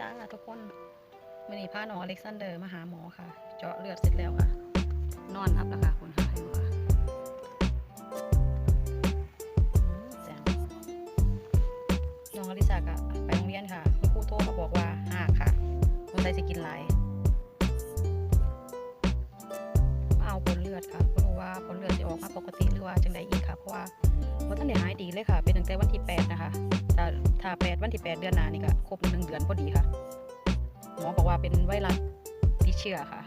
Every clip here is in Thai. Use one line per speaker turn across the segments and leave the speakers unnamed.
จ้าทุกคนวันนี้พาน้องอเล็กซานเดอร์มาหาหมอค่ะ เจาะเลือดเสร็จแล้วค่ะ นอนรับแล้วค่ะคุณหาอยู่ค่ะแจ๋งน้องอลิซากะไปโรงเรียนค่ะคุณครูโทรมาบอกว่าหากค่ะคนใดจะกินหลายมาเอาผลเลือดค่ะก็รู้ว่าผลเลือดจะออกมาปกติหรือว่าจังใดอีกค่ะ เพราะว่าว่าท่านได้หายดีเลยค่ะ เป็นตั้งแต่วันที่ 8 นะคะ ถ้าแปดวันที่แปดเดือนหน้านี่ก็ครบหนึ่งเดือนพอดีค่ะ หมอบอกว่าเป็นไวรัสติดเชื้อค่ะ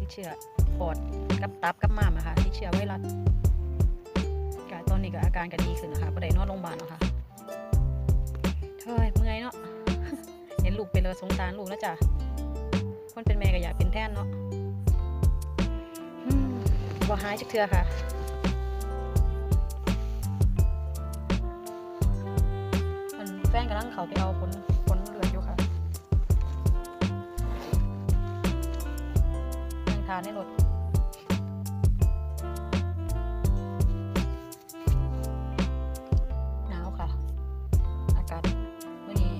ติดเชื้อปอดกับตับกับม้ามอะค่ะติดเชื้อไวรัสกตอนนี้ก็อาการก็ดีขึ้นนะคะบ่ได้นอนโรงพยาบาลแล้วค่ะเฮ้ยเมื่อยเนาะ เห็นลูกไปเลยสงสารลูกแล้วจ้ะคนเป็นแม่ก็อยากเป็นแท่นเนาะอืมบ่หายจักเทื่อค่ะ แฟนกำลังเขาไปเอาผลผลเลืออยู่ค่ะนั่งทานในรถหนาวค่ะ อากาศวันนี้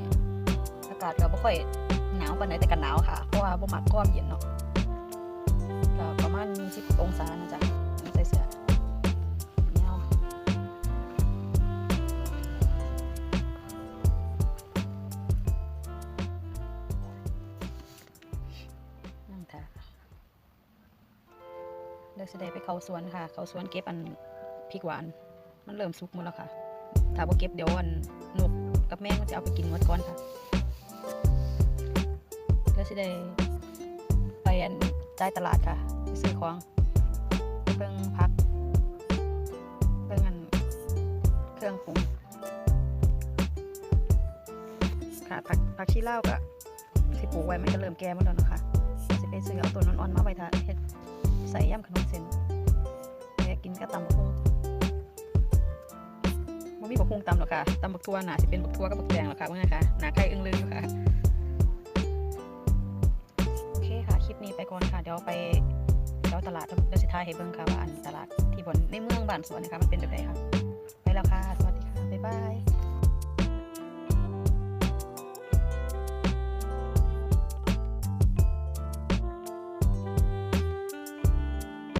อากาศก็บ่ค่อยหนาวปานใดแต่ก็หนาวค่ะ เพราะว่าบ่มักความเย็นเนาะก็ประมาณ10องศานะจ๊ะ เลิกแสดงไปเขาสวนค่ะ เขาสวนเก็บอันพริกหวาน มันเริ่มสุกหมดแล้วค่ะ ถ้าบ่เก็บเดี๋ยวอันนกกับแม่มันจะเอาไปกินหมดก่อนค่ะเลิกแสดงไปอันจ่ายตลาดค่ะไปซื้อของเบิ่งพักเบิ่งอันเครื่องปรุงค่ะผักผักชีลาวก็สิปลูกไว้มันก็เริ่มแก่หมดแล้วนะคะสิไปซื้อเอาตัวอ่อนๆมาไว้ทาเฮ็ด ใส่ย่ำขนมเส้นแกกินก็ตำบักหุ่งบ่มีบักหุ่งตำหรอกค่ะตำบักทั่วหนาสิเป็นบักทั่วกับบักแตงหรอกค่ะเมื่อไงคะหนาไข่อึ้งลึงอยู่ค่ะโอเคค่ะคลิปนี้ไปก่อนค่ะเดี๋ยวไปเดี๋ยวตลาดเดี๋ยวสิท้ายให้เบิ่งค่ะว่าอันตลาดที่บนในเมืองบ้านสวนนะคะมันเป็นแบบไหนค่ะไปแล้วค่ะ สวัสดีค่ะ บ๊ายบาย